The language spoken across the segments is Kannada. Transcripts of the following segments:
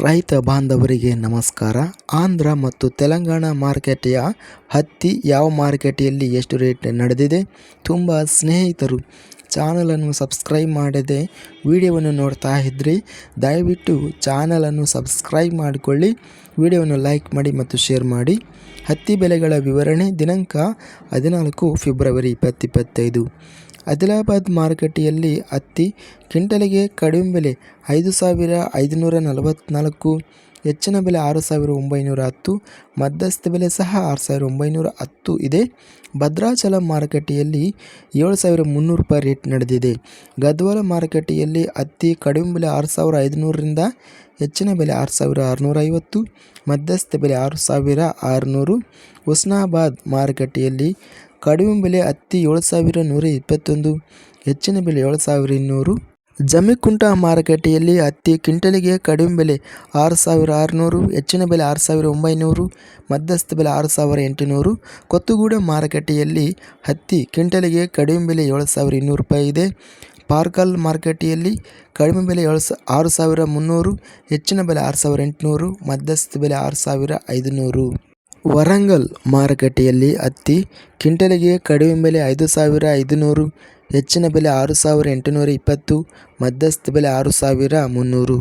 ರೈತ ಬಾಂಧವರಿಗೆ ನಮಸ್ಕಾರ. ಆಂಧ್ರ ಮತ್ತು ತೆಲಂಗಾಣ ಮಾರುಕಟ್ಟೆಯ ಹತ್ತಿ ಯಾವ ಮಾರುಕಟ್ಟೆಯಲ್ಲಿ ಎಷ್ಟು ರೇಟ್ ನಡೆದಿದೆ ತುಂಬ ಸ್ನೇಹಿತರು ಚಾನಲನ್ನು ಸಬ್ಸ್ಕ್ರೈಬ್ ಮಾಡದೆ ವಿಡಿಯೋವನ್ನು ನೋಡ್ತಾ ಇದ್ರಿ, ದಯವಿಟ್ಟು ಚಾನಲನ್ನು ಸಬ್ಸ್ಕ್ರೈಬ್ ಮಾಡಿಕೊಳ್ಳಿ, ವಿಡಿಯೋವನ್ನು ಲೈಕ್ ಮಾಡಿ ಮತ್ತು ಶೇರ್ ಮಾಡಿ. ಹತ್ತಿ ಬೆಲೆಗಳ ವಿವರಣೆ ದಿನಾಂಕ ಹದಿನಾಲ್ಕು ಫೆಬ್ರವರಿ ಇಪ್ಪತ್ತಿಪ್ಪತ್ತೈದು ಆದಿಲಾಬಾದ್ ಮಾರುಕಟ್ಟೆಯಲ್ಲಿ ಹತ್ತಿ ಕ್ವಿಂಟಲಿಗೆ ಕಡಿಮೆ ಬೆಲೆ ಐದು ಸಾವಿರ ಐದುನೂರ ನಲವತ್ತ್ನಾಲ್ಕು ಹೆಚ್ಚಿನ ಬೆಲೆ ಆರು ಸಾವಿರ ಒಂಬೈನೂರ ಹತ್ತು, ಮಧ್ಯಸ್ಥ ಬೆಲೆ ಸಹ ಆರು ಸಾವಿರ ಒಂಬೈನೂರ ಹತ್ತು ಇದೆ. ಭದ್ರಾಚಲ ಮಾರುಕಟ್ಟೆಯಲ್ಲಿ ಏಳು ಸಾವಿರ ಮುನ್ನೂರು ರೂಪಾಯಿ ರೇಟ್ ನಡೆದಿದೆ. ಗದ್ವಾಲ ಮಾರುಕಟ್ಟೆಯಲ್ಲಿ ಹತ್ತಿ ಕಡಿಮೆ ಬೆಲೆ ಆರು ಸಾವಿರ ಐದುನೂರರಿಂದ ಹೆಚ್ಚಿನ ಬೆಲೆ ಆರು ಸಾವಿರ ಆರುನೂರ ಐವತ್ತು ಮಧ್ಯಸ್ಥ ಬೆಲೆ ಆರು ಸಾವಿರ ಆರುನೂರು. ಉಸ್ನಾಬಾದ್ ಮಾರುಕಟ್ಟೆಯಲ್ಲಿ ಕಡಿಮೆ ಬೆಲೆ ಹತ್ತಿ ಏಳು ಸಾವಿರ ನೂರ ಇಪ್ಪತ್ತೊಂದು, ಹೆಚ್ಚಿನ ಬೆಲೆ ಏಳು ಸಾವಿರ ಇನ್ನೂರು. ಜಮಿಕುಂಟ ಮಾರುಕಟ್ಟೆಯಲ್ಲಿ ಹತ್ತಿ ಕ್ವಿಂಟಲಿಗೆ ಕಡಿಮೆ ಬೆಲೆ ಆರು ಸಾವಿರ ಆರುನೂರು, ಹೆಚ್ಚಿನ ಬೆಲೆ ಆರು ಸಾವಿರ ಒಂಬೈನೂರು, ಮಧ್ಯಸ್ಥ ಬೆಲೆ ಆರು ಸಾವಿರ ಎಂಟುನೂರು. ಕೊತ್ತುಗೂಡ ಮಾರುಕಟ್ಟೆಯಲ್ಲಿ ಹತ್ತಿ ಕ್ವಿಂಟಲಿಗೆ ಕಡಿಮೆ ಬೆಲೆ ಏಳು ಸಾವಿರ ಇನ್ನೂರು ರೂಪಾಯಿ ಇದೆ. ಪಾರ್ಕಲ್ ಮಾರುಕಟ್ಟೆಯಲ್ಲಿ ಕಡಿಮೆ ಬೆಲೆ ಏಳು ಸ, ಆರು ಸಾವಿರ ಮುನ್ನೂರು, ಹೆಚ್ಚಿನ ಬೆಲೆ ಆರು ಸಾವಿರ ಎಂಟುನೂರು, ಮಧ್ಯಸ್ಥ ಬೆಲೆ ಆರು ಸಾವಿರ ಐದುನೂರು. ವರಂಗಲ್ ಮಾರುಕಟ್ಟೆಯಲ್ಲಿ ಹತ್ತಿ ಕ್ವಿಂಟಲಿಗೆ ಕಡಿಮೆ ಬೆಲೆ ಐದು ಸಾವಿರ ಐದುನೂರು, ಹೆಚ್ಚಿನ ಬೆಲೆ ಆರು ಸಾವಿರ ಎಂಟುನೂರ ಇಪ್ಪತ್ತು, ಮಧ್ಯಸ್ಥ ಬೆಲೆ ಆರು ಸಾವಿರ ಮುನ್ನೂರು.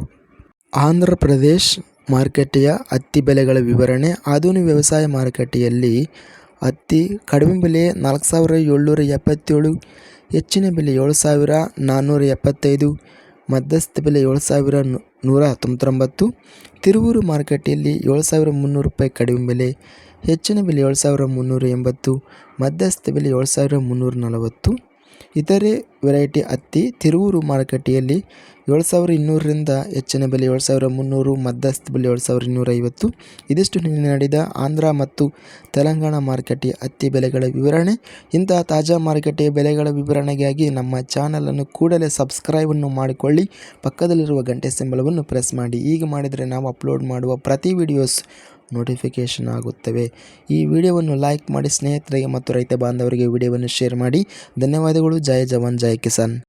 ಆಂಧ್ರ ಪ್ರದೇಶ್ ಮಾರುಕಟ್ಟೆಯ ಹತ್ತಿ ಬೆಲೆಗಳ ವಿವರಣೆ. ಆಧುನಿಕ ವ್ಯವಸಾಯ ಮಾರುಕಟ್ಟೆಯಲ್ಲಿ ಹತ್ತಿ ಕಡಿಮೆ ಬೆಲೆ ನಾಲ್ಕು ಸಾವಿರ ಏಳ್ನೂರ ಎಪ್ಪತ್ತೇಳು, ಹೆಚ್ಚಿನ ಬೆಲೆ ಏಳು ಸಾವಿರ ನಾನ್ನೂರ ಎಪ್ಪತ್ತೈದು, ಮಧ್ಯಸ್ಥ ಬೆಲೆ ಏಳು ಸಾವಿರ ನೂರ ತೊಂಬತ್ತೊಂಬತ್ತು ತಿರುವೂರು ಮಾರುಕಟ್ಟೆಯಲ್ಲಿ ಏಳು ಸಾವಿರ ಮುನ್ನೂರು ರೂಪಾಯಿ ಕಡಿಮೆ ಬೆಲೆ, ಹೆಚ್ಚಿನ ಬೆಲೆ ಏಳು ಸಾವಿರ ಮುನ್ನೂರ ಎಂಬತ್ತು, ಮಧ್ಯಸ್ಥ ಬೆಲೆ ಏಳು ಸಾವಿರ ಮುನ್ನೂರ ನಲವತ್ತು. ಇತರೆ ವೆರೈಟಿ ಹತ್ತಿ ತಿರುವೂರು ಮಾರುಕಟ್ಟೆಯಲ್ಲಿ ಏಳು ಸಾವಿರ ಇನ್ನೂರರಿಂದ ಹೆಚ್ಚಿನ ಬೆಲೆ ಏಳು ಸಾವಿರ ಮುನ್ನೂರು ಮಧ್ಯಸ್ಥ ಬೆಲೆ ಏಳು ಸಾವಿರ ಇನ್ನೂರೈವತ್ತು ಇದಿಷ್ಟು ನಿನ್ನೆ ನಡೆದ ಆಂಧ್ರ ಮತ್ತು ತೆಲಂಗಾಣ ಮಾರುಕಟ್ಟೆ ಹತ್ತಿ ಬೆಲೆಗಳ ವಿವರಣೆ. ಇಂತಹ ತಾಜಾ ಮಾರುಕಟ್ಟೆಯ ಬೆಲೆಗಳ ವಿವರಣೆಗಾಗಿ ನಮ್ಮ ಚಾನಲನ್ನು ಕೂಡಲೇ ಸಬ್ಸ್ಕ್ರೈಬನ್ನು ಮಾಡಿಕೊಳ್ಳಿ. ಪಕ್ಕದಲ್ಲಿರುವ ಗಂಟೆ ಸಿಂಬಲವನ್ನು ಪ್ರೆಸ್ ಮಾಡಿ. ಈಗ ಮಾಡಿದರೆ ನಾವು ಅಪ್ಲೋಡ್ ಮಾಡುವ ಪ್ರತಿ ವಿಡಿಯೋಸ್ ನೋಟಿಫಿಕೇಷನ್ ಆಗುತ್ತವೆ. ಈ ವಿಡಿಯೋವನ್ನು ಲೈಕ್ ಮಾಡಿ ಸ್ನೇಹಿತರಿಗೆ ಮತ್ತು ರೈತ ಬಾಂಧವರಿಗೆ ವಿಡಿಯೋವನ್ನು ಶೇರ್ ಮಾಡಿ. ಧನ್ಯವಾದಗಳು. ಜೈ ಜವಾನ್ ಜಯ ಕಿಸಾನ್.